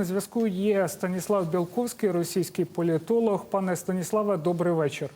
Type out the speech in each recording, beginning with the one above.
На зв'язку є Станіслав Білковський, російський політолог. Пане Станіславе, добрий вечір.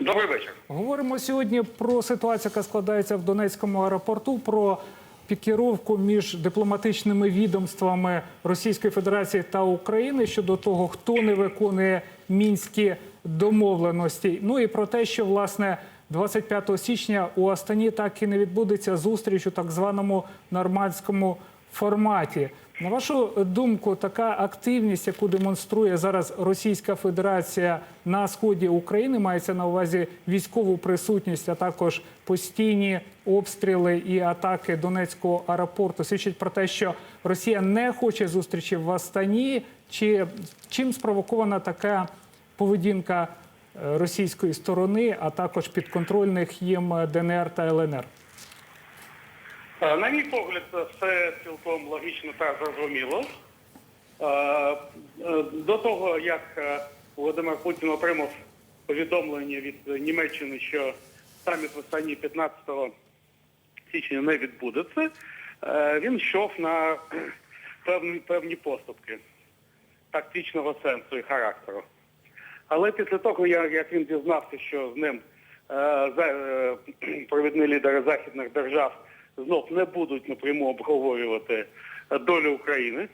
Добрий вечір. Говоримо сьогодні про ситуацію, яка складається в Донецькому аеропорту, про пікіровку між дипломатичними відомствами Російської Федерації та України щодо того, хто не виконує мінські домовленості. Ну і про те, що власне 25 січня у Астані так і не відбудеться зустріч у так званому нормандському форматі. На вашу думку, така активність, яку демонструє зараз Російська Федерація на сході України, мається на увазі військову присутність, а також постійні обстріли і атаки Донецького аеропорту, свідчить про те, що Росія не хоче зустрічі в Астані. Чи чим спровокована така поведінка е, російської сторони, а також підконтрольних їм ДНР та ЛНР? Е, На мій погляд, все цілком логічно та зрозуміло. Е, е, До того, як Володимир Путін отримав повідомлення від Німеччини, що саміт в Астані 15 січня не відбудеться, він йшов на певні, певні поступки тактичного сенсу і характеру. Але після того, як, він дізнався, що з ним провідні лідери західних держав знов не будуть напряму обговорювати долю України,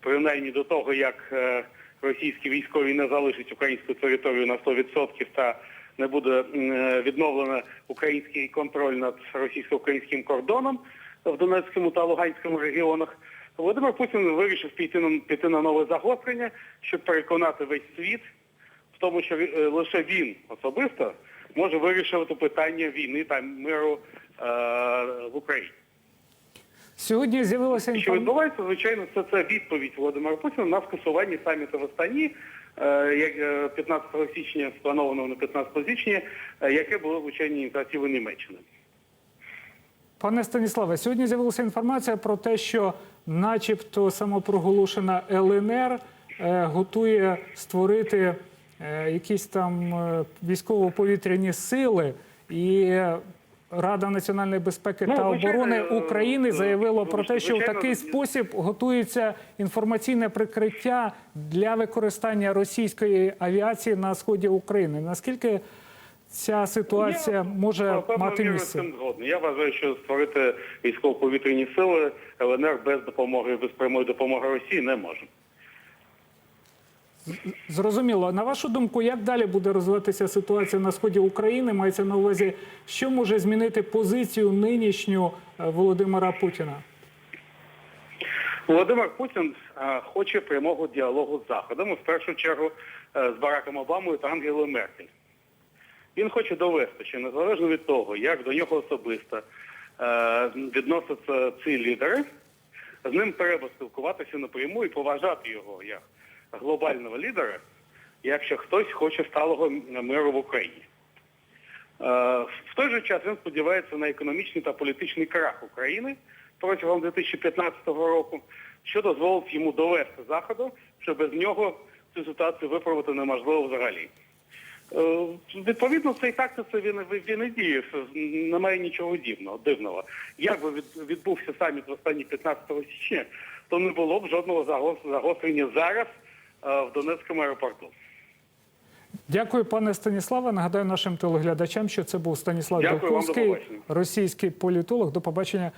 принаймні до того, як е, російські військові не залишать українську територію на 100% та не буде е, відновлено український контроль над російсько-українським кордоном в Донецькому та Луганському регіонах, Володимир Путін вирішив піти на, піти на нове загострення, щоб переконати весь світ в тому, що е, лише він особисто може вирішувати питання війни та миру в Україні. Сьогодні з'явилася Що відбувається, звичайно, це, це відповідь Володимира Путіна на скасування саміту в Астані, е, як е, 15 січня, спланованого на 15 січня, е, яке було звичайно ініціативою Німеччини. Пане Станіславе, сьогодні з'явилася інформація про те, що, начебто, самопроголошена ЛНР е, готує створити е, якісь там е, військово-повітряні сили, і е, Рада національної безпеки Ну, та оборони е, України е, заявила про те, що в такий спосіб готується інформаційне прикриття для використання російської авіації на сході України. Наскільки ця ситуація Я, може мати місце? цим згодний. Я вважаю, що створити військово-повітряні сили ЛНР без допомоги, без прямої допомоги Росії не може. Зрозуміло. На вашу думку, як далі буде розвиватися ситуація на сході України? Мається на увазі, що може змінити позицію нинішню е, Володимира Путіна? Володимир Путін е, хоче прямого діалогу з Заходом, в першу чергу е, з Бараком Обамою та Ангелою Меркель. Він хоче довести, що незалежно від того, як до нього особисто відносяться ці лідери, з ним треба спілкуватися напряму і поважати його як глобального лідера, якщо хтось хоче сталого миру в Україні. Е, В той же час він сподівається на економічний та політичний крах України протягом 2015 року, що дозволить йому довести Заходу, що без нього цю ситуацію виправити неможливо взагалі. Е, Відповідно, в цій тактиці він, він і діє. Немає нічого дивного. дивного. Як би від- відбувся саміт в останні 15 січня, то не було б жодного загос- загострення зараз в Донецькому аеропорту. Дякую, пане Станіславе. Нагадаю нашим телеглядачам, що це був Станіслав Дякую вам, до Білковський, побачення. російський політолог. До побачення.